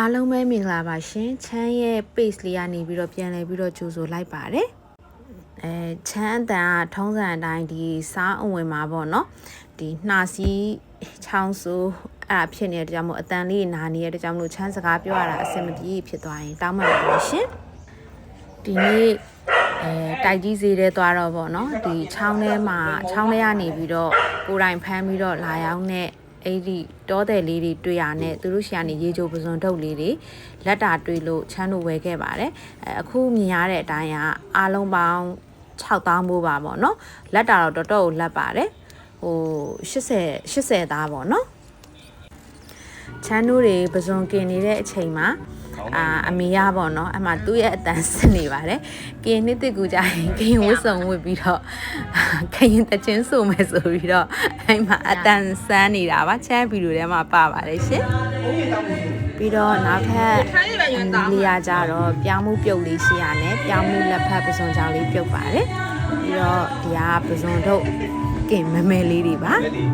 အားလုံးပဲမင်္ဂလာပါရှင်ချမ်းရဲ့ page လေးကနေပြီးတော့ပြန်လဲပြီးတော့ကြိုဆိုလိုက်ပါတယ်အဲချမ်းအတန်ကထုံးစံအတိုင်းဒီစားအဝင်မှာပေါ့နော်ဒီနှာစီးချောင်းဆိုးအဲ့ဒါဖြစ်နေတဲ့ကြောင့်မို့အတန်လေးနာနေတဲ့ကြောင့်မို့ချမ်းစကားပြောရတာအဆင်မပြေဖြစ်သွားရင်တောင်းပန်ပါရှင်ဒီနေ့အဲတိုက်ကြီးဈေးထဲသွားတော့ပေါ့နော်ဒီချောင်းထဲမှာချောင်းထဲကနေပြီးတော့ကိုယ်တိုင်ဖမ်းပြီးတော့လာရောက်တဲ့ အဲ့ဒီတောတဲ့လေးတွေတွေ့ရနဲ့သူတို့ရှာနေရေချိုပစွန်ထုတ်လေးတွေလက်တာတွေ့လို့ချမ်းတို့ဝယ်ခဲ့ပါတယ်အဲအခုမြင်ရတဲ့အတိုင်းကအားလုံးပေါင်း6000မိုးပါပေါ့နော်လက်တာတော့တော်တော်ကိုလက်ပါတယ်ဟို80 80သားပေါ့နော် ချမ်းတို့တွေပစွန်กินနေတဲ့အချိန်မှာအာအမေရပေါ့နော်အမှသူ့ရဲ့အတန်စစ်နေပါတယ်ကရင်နှစ်တစ်ကူကြရင်ကရင်ဝတ်စုံဝတ်ပြီးတော့ကရင်တချင်းဆိုမယ်ဆိုပြီးတော့အဲ့မှာအတန်ဆန်းနေတာပါချမ်းဗီဒီယိုထဲမှာပါပါတယ်ရှင်ပြီးတော့နောက်ထပ်လီယာကြတော့ပြောင်းမှုပြုတ်လေးရှိရနဲ့ပြောင်းမှုလက်ဖက်ပစုံချောင်းလေးပြုတ်ပါတယ်ပြီးတော့ဒီကပစုံထုတ်ကင်မမဲလေးတွေပါအဲ့ဒီ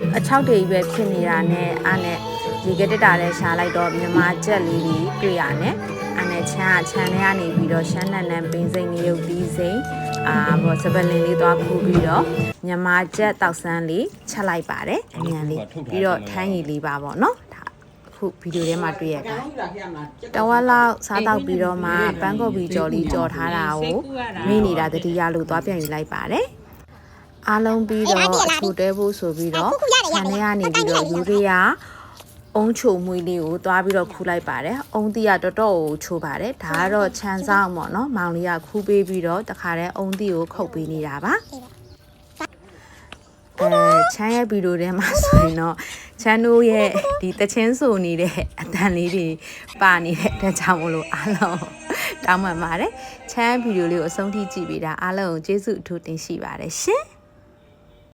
အဲ့လိုဖြစ်နေအာအချောက်တွေပဲဖြစ်နေတာနဲ့အားနဲ့ဒီကတက်တာလည်းရှားလိုက်တော့မြန်မာကြက်လေးတွေတွေ့ရနဲ့အားနဲ့ချမ်းကချမ်းထဲကနေပြီးတော့ရှမ်းနန်နန်ပင်းစိမ့်ငရုတ်ပြီးစိမ့်အာဘောစပလင်လေးသွားခူးပြီးတော့မြန်မာကြက်တောက်ဆန်းလေးချက်လိုက်ပါတယ်အမြန်လေးပြီးတော့ထမ်းရည်လေးပါပေါ့နော်ဒါအခုဗီဒီယိုထဲမှာတွေ့ရတာတဝက်လောက်စားတော့ပြီးတော့မှပန်းကော်ပီကြော်လေးကြော်ထားတာကိုမိနေတာတတိယလို့သွားပြန်ယူလိုက်ပါတယ် အားလုံးပြီးတော့အထူတဲဖို့ဆိုပြီးတော့ခြံထဲကနေပြီးတော့ယူရီးယားအုံးချိုမွေးလေးကိုသွားပြီးတော့ခူးလိုက်ပါတယ်။အုံးတီးကတော်တော်ကိုချိုးပါတယ်။ဒါကတော့ခြံဆောင်ပေါ့နော်။မောင်လေးကခူးပေးပြီးတော့တခါတည်းအုံးတီးကိုခုတ်ပေးနေတာပါ။အဲချမ်းရဲ့ဗီဒီယိုထဲမှာဆိုရင်တော့ချမ်းတို့ရဲ့ဒီတချင်းဆိုနေတဲ့အတန်လေးတွေပါနေတဲ့အတွက်ကြောင့်မလို့အားလုံးတောင်းပန်ပါတယ်။ချမ်းဗီဒီယိုလေးကိုအဆုံးထိကြည့်ပေးတာအားလုံးကိုကျေးဇူးအထူးတင်ရှိပါတယ်ရှင်။